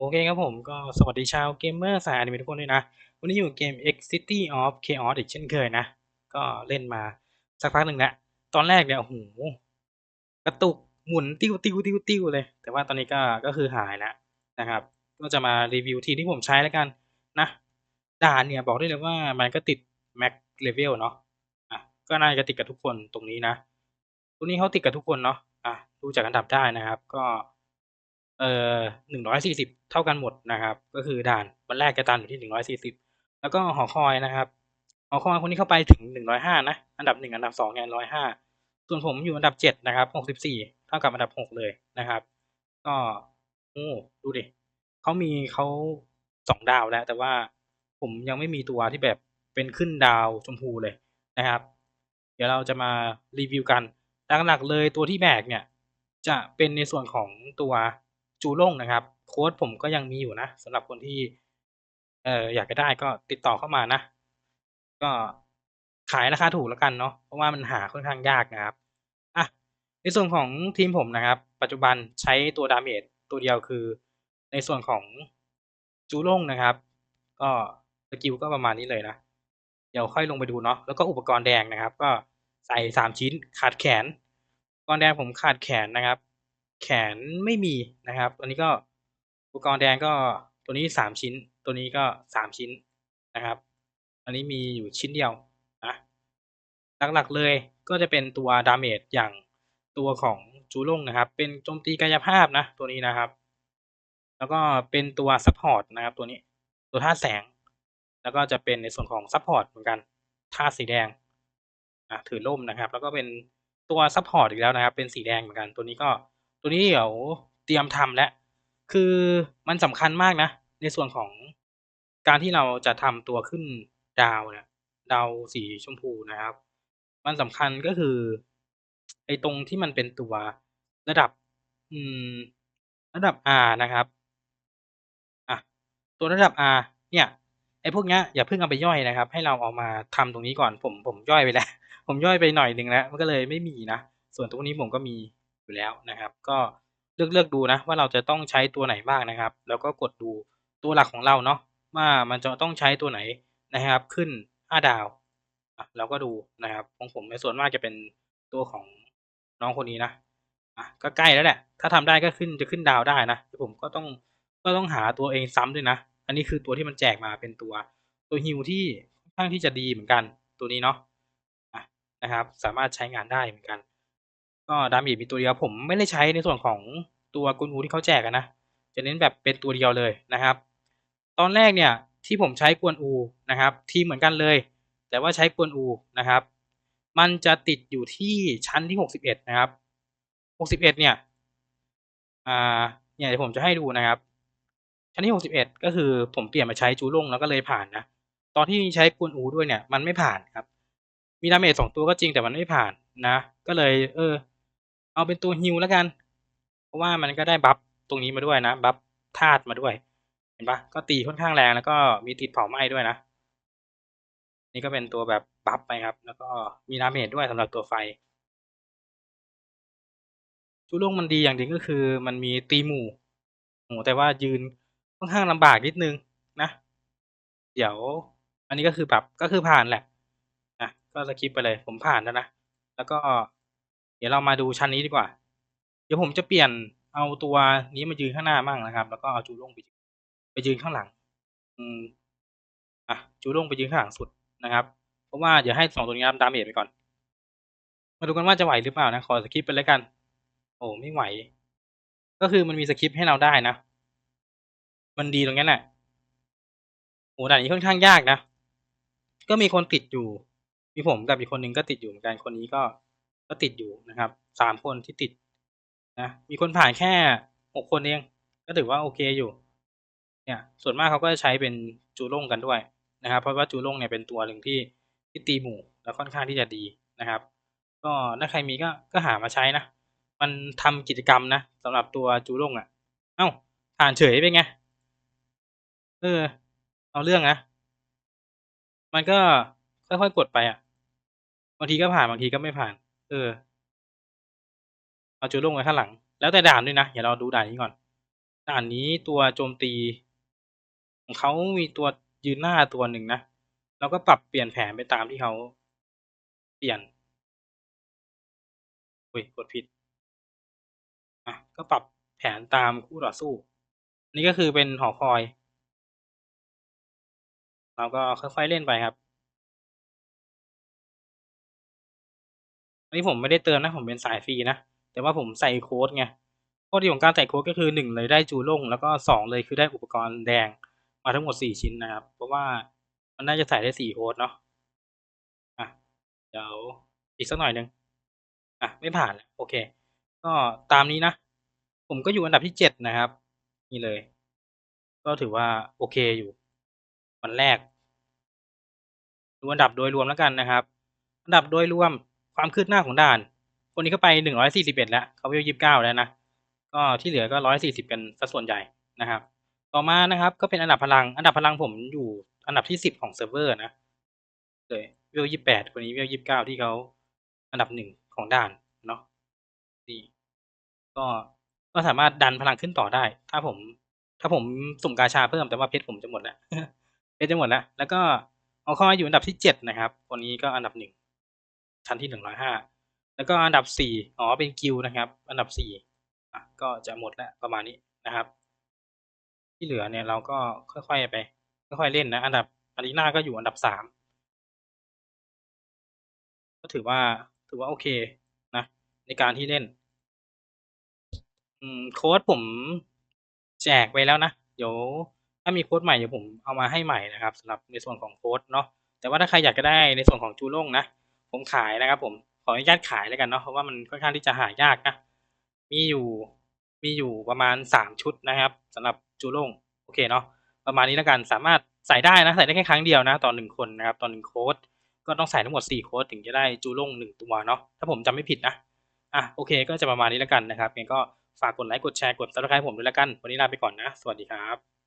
โอเคครับผมก็สวัสดีชาวเกมเมอร์สายอนิเมะทุกคนด้วยนะ วันนี้อยู่เกม X City of Chaos อีกเช่นเคยนะ ก็เล่นมาสักพักหนึ่งแล้ว ตอนแรกเนี่ยโอ้โหกระตุกหมุนติ้วติ้วติ้วติ้วเลย แต่ว่าตอนนี้ก็ก็คือหายแล้วนะครับ ก็จะมารีวิวทีที่ผมใช้แล้วกันนะ ด่านเนี่ยบอกได้เลยว่ามันก็ติดแม็กเลเวลเนาะอะก็น่าจะติดกับทุกคนตรงนี้นะตรงนี้เขาติดกับทุกคนเนาะอะดูจากอันดับได้นะครับ ก็ เอ่อหนึ่งร้อยสี่สิบเท่ากันหมดนะครับ ก็คือด่านวันแรกจะตันอยู่ที่หนึ่งร้อยสี่สิบแล้วก็หอคอยนะครับ หอคอยคนนี้เข้าไปถึงหนึ่งร้อยห้านะ อันดับหนึ่งอันดับสองเนี่ยร้อยห้าส่วนผมอยู่อันดับเจ็ดนะครับหกสิบสี่เท่ากับอันดับหกเลยนะครับ ก็โอ้ดูดิเขามีเขาสองดาวแล้ว แต่ว่าผมยังไม่มีตัวที่แบบเป็นขึ้นดาวชมพูเลยนะครับ เดี๋ยวเราจะมารีวิวกันหลักๆเลยตัวที่แบกเนี่ย จะเป็นในส่วนของตัว จูโล่งนะครับ โค้ดผมก็ยังมีอยู่นะสำหรับคนที่เอออยากจะได้ก็ติดต่อเข้ามานะ ก็ขายราคาถูกแล้วกันเนาะเพราะว่ามันหาค่อนข้างยากนะครับอะในส่วนของทีมผมนะครับ ปัจจุบันใช้ตัวดาเมจตัวเดียวคือ ในส่วนของจูโล่งนะครับ ก็สกิลก็ประมาณนี้เลยนะ เดี๋ยวค่อยลงไปดูเนาะแล้วก็อุปกรณ์แดงนะครับ ก็ใส่สามชิ้นขาดแขนอุปกรณ์แดงผมขาดแขนนะครับ แขนไม่มีนะครับตัวนี้ก็อุปกรณ์แดงก็ตัวนี้สามชิ้น ตัวนี้ก็สามชิ้นนะครับ อันนี้มีอยู่ชิ้นเดียวนะหลักๆเลยก็จะเป็นตัวดาเมจอย่างตัวของจูลงนะครับ เป็นโจมตีกายภาพนะ ตัวนี้นะครับ แล้วก็เป็นตัวซัพพอร์ตนะครับ ตัวนี้ตัวท่าแสง แล้วก็จะเป็นในส่วนของซัพพอร์ตเหมือนกันท่าสีแดงอะถือล่มนะครับ แล้วก็เป็นตัวซัพพอร์ตอีกแล้วนะครับ เป็นสีแดงเหมือนกัน ตัวนี้ก็ ตัวนี้เดี๋ยวเตรียมทำแล้ว คือมันสำคัญมากนะ ในส่วนของการที่เราจะทำตัวขึ้นดาวเนี่ยดาวสีชมพูนะครับ มันสำคัญก็คือ ไอ้ตรงที่มันเป็นตัวระดับ อืม ระดับ R นะครับอะตัวระดับ R เนี่ยไอ้พวกเนี้ยอย่าเพิ่งเอาไปย่อยนะครับ ให้เราเอามาทำตรงนี้ก่อนผมผมย่อยไปแล้ว ผมย่อยไปหน่อยหนึ่งแล้วมันก็เลยไม่มีนะ ส่วนตรงนี้ผมก็มี อยู่แล้วนะครับ ก็เลือกเลือกดูนะว่าเราจะต้องใช้ตัวไหนบ้างนะครับ แล้วก็กดดูตัวหลักของเราเนาะว่ามันจะต้องใช้ตัวไหนนะครับ ขึ้นห้าดาวเราก็ดูนะครับของผมในส่วนมากจะเป็นตัวของน้องคนนี้นะอะก็ใกล้แล้วแหละถ้าทำได้ก็ขึ้นจะขึ้นดาวได้นะผมก็ต้องก็ต้องหาตัวเองซ้ำด้วยนะ อันนี้คือตัวที่มันแจกมาเป็นตัว ตัวฮิวที่ค่อนข้างที่จะดีเหมือนกันตัวนี้เนาะอะนะครับ สามารถใช้งานได้เหมือนกัน ก็ดาเมจมีตัวเดียวผมไม่ได้ใช้ในส่วนของตัวกุนอูที่เขาแจกนะ จะเน้นแบบเป็นตัวเดียวเลยนะครับ ตอนแรกเนี่ยที่ผมใช้กวนอูนะครับ ทีเหมือนกันเลย แต่ว่าใช้กวนอูนะครับ มันจะติดอยู่ที่ชั้นที่หกสิบเอ็ดนะครับหกสิบเอ็ดเนี่ยอ่าเนี่ยเดี๋ยวผมจะให้ดูนะครับ ชั้นที่หกสิบเอ็ดก็คือผมเปลี่ยนมาใช้จูลงแล้วก็เลยผ่านนะตอนที่ใช้กวนอูด้วยเนี่ยมันไม่ผ่านครับ มีดาเมจสองตัวก็จริงแต่มันไม่ผ่านนะ ก็เลย เออ เอาเป็นตัวฮิวแล้วกัน เพราะว่ามันก็ได้บัฟตรงนี้มาด้วยนะ บัฟธาตุมาด้วย เห็นปะก็ตีค่อนข้างแรงแล้วก็มีติดเผาไหม้ด้วยนะ นี่ก็เป็นตัวแบบบัฟไปครับ แล้วก็มีดาเมจด้วยสำหรับตัวไฟจูลงมันดีอย่างหนึ่งก็คือมันมีตีหมู่โหแต่ว่ายืนค่อนข้างลำบากนิดนึงนะ เดี๋ยว อันนี้ก็คือแบบก็คือผ่านแหละนะก็สคิปไปเลยผมผ่านแล้วนะ แล้วก็ เดี๋ยวเรามาดูชั้นนี้ดีกว่า เดี๋ยวผมจะเปลี่ยนเอาตัวนี้มายืนข้างหน้ามั่งนะครับ แล้วก็เอาจูลงไปไปยืนข้างหลัง อืมอะจูลงไปยืนข้างหลังสุดนะครับ เพราะว่าเดี๋ยวให้สองตัวนี้รับดาเมจไปก่อน มาดูกันว่าจะไหวหรือเปล่านะ ขอสคริปไปแล้วกัน โอ้ไม่ไหว ก็คือมันมีสคริปให้เราได้นะ มันดีตรงนี้แหละโอ้ด่านนี้ค่อนข้างยากนะ ก็มีคนติดอยู่ มีผมกับอีกคนนึงก็ติดอยู่เหมือนกัน คนนี้ก็ ก็ติดอยู่นะครับสามคนที่ติดนะมีคนผ่านแค่หกคนเอง ก็ถือว่าโอเคอยู่ เนี่ยส่วนมากเขาก็จะใช้เป็นจูล่งกันด้วยนะครับ เพราะว่าจูล่งเนี่ยเป็นตัวหนึ่งที่ที่ตีหมู่แล้วค่อนข้างที่จะดีนะครับ ก็ถ้าใครมีก็ก็หามาใช้นะมันทำกิจกรรมนะสำหรับตัวจูล่งอะ เอ้าผ่านเฉยไปไงเออเอาเรื่องนะมันก็ค่อยๆกดไปอะบางทีก็ผ่านบางทีก็ไม่ผ่าน เออ เอาจูล่งไว้ข้างหลัง แล้วแต่ด่านด้วยนะ เดี๋ยวเราดูด่านนี้ก่อน ด่านนี้ตัวโจมตี ของเขามีตัวยืนหน้าตัวหนึ่งนะแล้วก็ปรับเปลี่ยนแผนไปตามที่เขาเปลี่ยนอุ้ยกดผิด อะ ก็ปรับแผนตามคู่ต่อสู้ นี่ก็คือเป็นหอคอย เราก็ค่อยๆเล่นไปครับ อันนี้ผมไม่ได้เติมนะ ผมเป็นสายฟรีนะ แต่ว่าผมใส่โค้ดไงข้อดีของการใส่โค้ดก็คือหนึ่งเลยได้จูโล่งแล้วก็สองเลยคือได้อุปกรณ์แดงมาทั้งหมดสี่ชิ้นนะครับ เพราะว่ามันน่าจะใส่ได้สี่โค้ดเนาะอะเดี๋ยวอีกสักหน่อยหนึ่งอะไม่ผ่านโอเค ก็ตามนี้นะ ผมก็อยู่อันดับที่เจ็ดนะครับ นี่เลย ก็ถือว่าโอเคอยู่วันแรกดูอันดับโดยรวมแล้วกันนะครับ อันดับโดยรวม ความคืบหน้าของด่าน คนนี้ก็ไปหนึ่งร้อยสี่สิบเอ็ดแล้วเขาเวยี่สิบเก้าแล้วนะก็ที่เหลือก็ร้อยสี่สิบกันสัดส่วนใหญ่นะครับ ต่อมานะครับ ก็เป็นอันดับพลัง อันดับพลังผมอยู่อันดับที่สิบของเซิร์ฟเวอร์นะเลยเวยี่แปดคนนี้เวยี่บเก้าที่เขาอันดับหนึ่งของด่านเนาะนี่ก็ก็สามารถดันพลังขึ้นต่อได้ ถ้าผม ถ้าผมสุ่มกาชาเพิ่มแต่ว่าเพชรผมจะหมดแล้วเพชรจะหมดแล้ว แล้วก็เอาเข้อยู่อันดับที่เจ็ดนะครับคนนี้ก็อันดับหนึ่ง ชั้นที่หนึ่งร้อยห้าแล้วก็อันดับสี่อ๋อเป็นกิลนะครับ อันดับสี่ก็จะหมดแล้วประมาณนี้นะครับ ที่เหลือเนี่ยเราก็ค่อยๆไป ค่อยๆเล่นนะ อันดับอารีนาก็อยู่อันดับสามก็ถือว่าถือว่าโอเคนะ ในการที่เล่น อืมโค้ดผมแจกไปแล้วนะ เดี๋ยวถ้ามีโค้ดใหม่เดี๋ยวผมเอามาให้ใหม่นะครับสำหรับในส่วนของโค้ดเนาะแต่ว่าถ้าใครอยากจะได้ในส่วนของจูโล่งนะ ผมขายนะครับ ผมขออนุญาตขายแล้วกันเนาะเพราะว่ามันค่อนข้างที่จะหายากนะมีอยู่มีอยู่ประมาณสามชุดนะครับสำหรับจูโล่งโอเคเนาะประมาณนี้แล้วกันสามารถใส่ได้นะใส่ได้แค่ครั้งเดียวนะต่อหนึ่งคนนะครับต่อหนึ่งโค้ดก็ต้องใส่ทั้งหมดสี่โค้ดถึงจะได้จูโล่งหนึ่งตัวเนาะถ้าผมจำไม่ผิดนะอะโอเค ก็จะประมาณนี้แล้วกันนะครับงั้นก็ฝากกดไลค์กดแชร์กดซับสไครต์ผมด้วยแล้วกัน วันนี้ลาไปก่อนนะ สวัสดีครับ